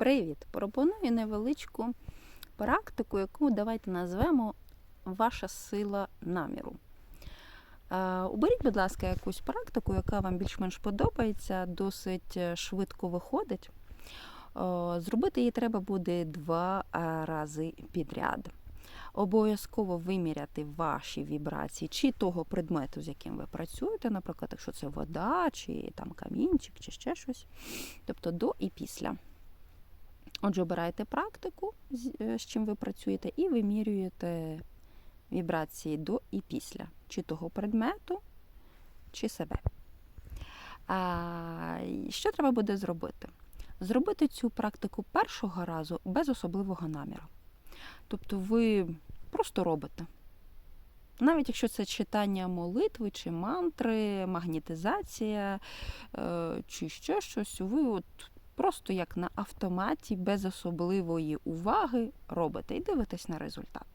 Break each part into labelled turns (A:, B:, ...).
A: Привіт! Пропоную невеличку практику, яку давайте назвемо Ваша сила наміру. Е, Уберіть, будь ласка, якусь практику, яка вам більш-менш подобається, досить е, швидко виходить. Зробити її треба буде два е, рази підряд. Обов'язково виміряти ваші вібрації чи того предмету, з яким ви працюєте, наприклад, якщо це вода, чи там камінчик, чи ще щось. Тобто до і після. Отже, обираєте практику, з е, чим ви працюєте, і вимірюєте вібрації до і після, чи того предмету, чи себе. А, що треба буде зробити? Зробити цю практику першого разу без особливого наміру. Тобто ви просто робите. Навіть якщо це читання молитви чи мантри, магнітизація е, чи ще щось, ви от просто як на автоматі, без особливої уваги робите і дивитесь на результат.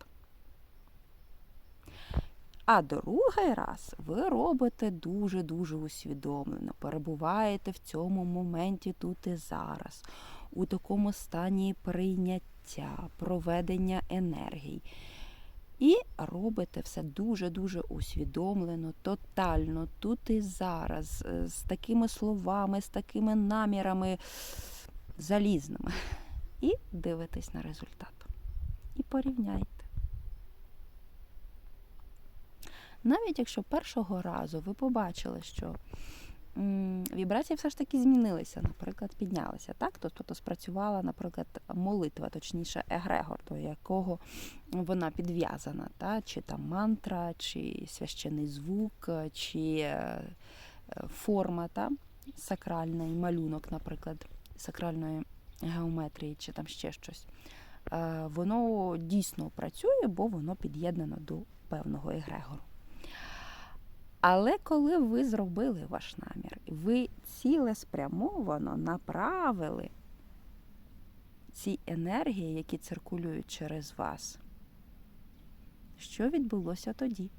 A: А другий раз ви робите дуже-дуже усвідомлено, перебуваєте в цьому моменті тут і зараз, у такому стані прийняття, проведення енергій. І робите все дуже-дуже усвідомлено, тотально, тут і зараз, е, з такими словами, з такими намірами залізними. І дивитесь на результат. І порівняйте. Навіть якщо першого разу ви побачили, що м, вібрації все ж таки змінилися, наприклад, піднялися, так? Тобто то спрацювала, наприклад, молитва, точніше, егрегор, до якого вона підв'язана, та? чи там мантра, чи священий звук, чи е, форма, та? сакральний малюнок, наприклад, сакральної геометрії, чи там ще щось. Е, Воно дійсно працює, бо воно під'єднано до певного егрегору. Але коли ви зробили ваш намір, ви цілеспрямовано направили ці енергії, які циркулюють через вас, що відбулося тоді?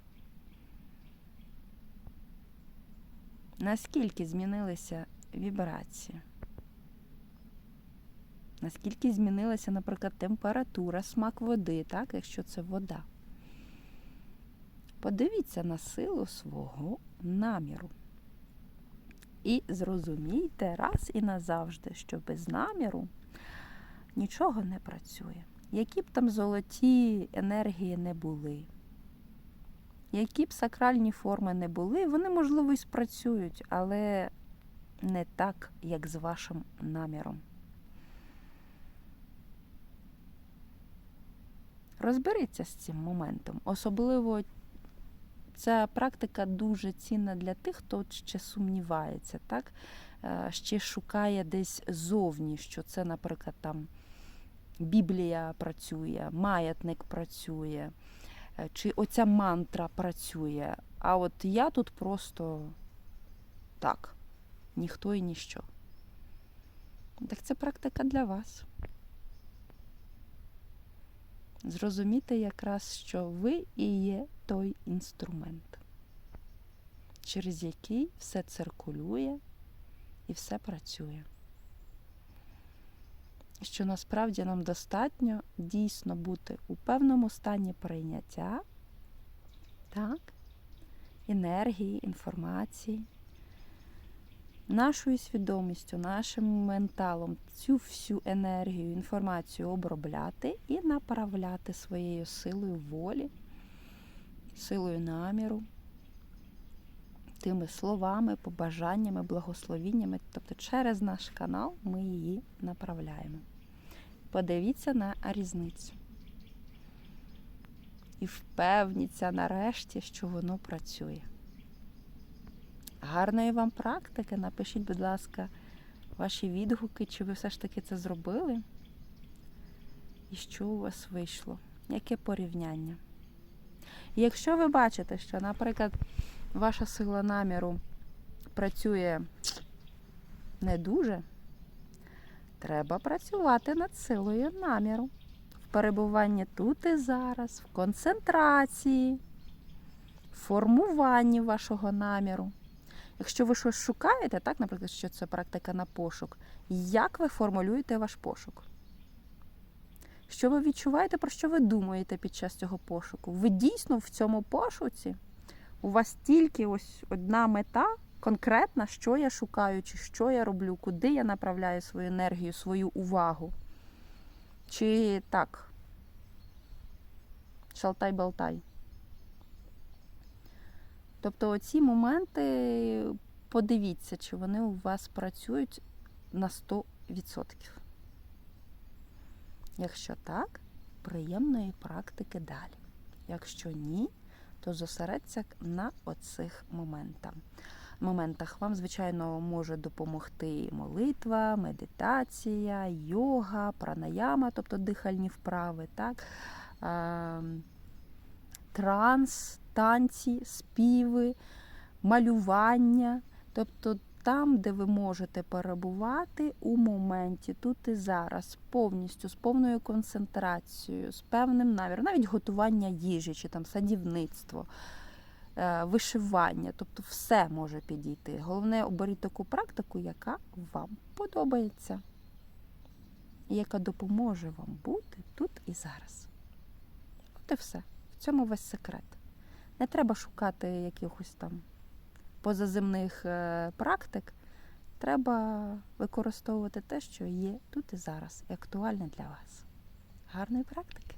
A: Наскільки змінилися вібрації? Наскільки змінилася, наприклад, температура, смак води, так, якщо це вода? Подивіться на силу свого наміру. І зрозумійте раз і назавжди, що без наміру нічого не працює. Які б там золоті енергії не були, які б сакральні форми не були, вони, можливо, і спрацюють, але не так, як з вашим наміром. Розберіться з цим моментом. Особливо ця практика дуже цінна для тих, хто ще сумнівається, так? Е, ще шукає десь зовні, що це, наприклад, там Біблія працює, маятник працює, е, чи оця мантра працює. А от я тут просто так, ніхто і ніщо. Так це практика для вас. Зрозуміти якраз, що ви і є той інструмент, через який все циркулює і все працює. Що насправді нам достатньо дійсно бути у певному стані прийняття, так, енергії, інформації, нашою свідомістю, нашим менталом цю всю енергію, інформацію обробляти і направляти своєю силою волі, силою наміру, тими словами, побажаннями, благословіннями. Тобто через наш канал ми її направляємо. Подивіться на різницю. І впевніться нарешті, що воно працює. Гарної вам практики. Напишіть, будь ласка, ваші відгуки, чи ви все ж таки це зробили? І що у вас вийшло? Яке порівняння? Якщо ви бачите, що, наприклад, ваша сила наміру працює не дуже, треба працювати над силою наміру. В перебуванні тут і зараз, в концентрації, в формуванні вашого наміру. Якщо ви щось шукаєте, так, наприклад, що це практика на пошук, як ви формулюєте ваш пошук? Що ви відчуваєте, про що ви думаєте під час цього пошуку? Ви дійсно в цьому пошуці? У вас тільки ось одна мета конкретна, що я шукаю, чи що я роблю, куди я направляю свою енергію, свою увагу. Чи так? Шалтай-болтай. Тобто оці моменти, подивіться, чи вони у вас працюють на 100%. Якщо так, приємної практики далі. Якщо ні, то зосередься на оцих моментах. моментах. Вам, звичайно, може допомогти молитва, медитація, йога, пранаяма, тобто дихальні вправи, так? Транс, танці, співи, малювання. Тобто там, де ви можете перебувати у моменті, тут і зараз, повністю, з повною концентрацією, з певним наміром, навіть готування їжі чи там садівництво, е, вишивання, тобто все може підійти. Головне, оберіть таку практику, яка вам подобається, і яка допоможе вам бути тут і зараз. От і все. В цьому весь секрет. Не треба шукати якихось там позаземних е, практик. Треба використовувати те, що є тут і зараз, і актуальне для вас. Гарної практики!